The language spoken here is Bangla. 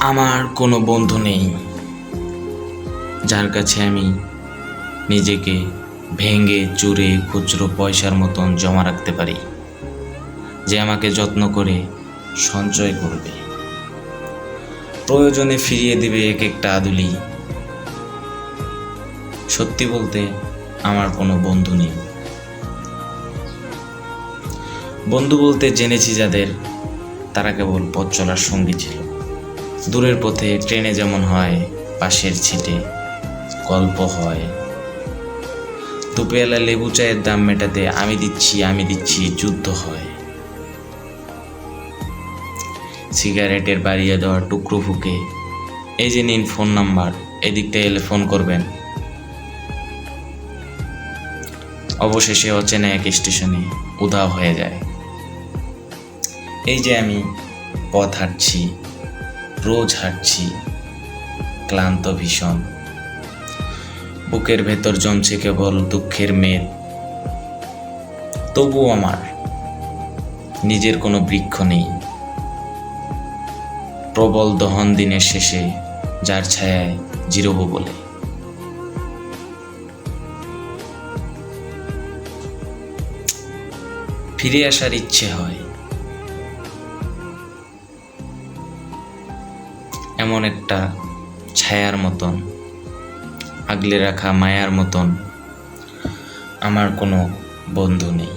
আমার কোনো বন্ধু নেই যার কাছে আমি নিজেকে ভেঙে, চুরে, খুচরো পয়সার মতন জমা রাখতে পারি, যে আমাকে যত্ন করে সঞ্চয় করবে। প্রয়োজনে ফিরিয়ে দিবে এক একটা আদুলি। সত্যি বলতে আমার কোনো বন্ধু নেই। বন্ধু বলতে জেনেছি যাদের তারা কেবল পথ চলার সঙ্গী ছিল। দূরের পথে ট্রেনে যেমন হয়, পাশের ছিটে গল্প হয়। দুপেলা লেবু চায়ের দাম মেটাতে আমি দিচ্ছি আমি দিচ্ছি, যুদ্ধ হয়। সিগারেটের বাড়িয়ে দেওয়া টুকরো ফুকে এই যে নিন ফোন নাম্বার, এদিকটা এলে ফোন করবেন। অবশেষে অচেনা এক স্টেশনে উধাও হয়ে যায়। এই যে আমি, পথ হাঁটছি। রোজ হাঁটছি, ক্লান্ত ভীষণ। বুকের ভেতর জমছে কেবল দুঃখের মেদ। তবু আমার নিজের কোনো বৃক্ষ নেই। প্রবল দহন দিনের শেষে যার ছায়ায় জিরোবো বলে। ফিরে আসার ইচ্ছে হয়। এমন একটা ছায়ার মতন আগলে রাখা মায়ার মতন আমার কোনো বন্ধু নেই।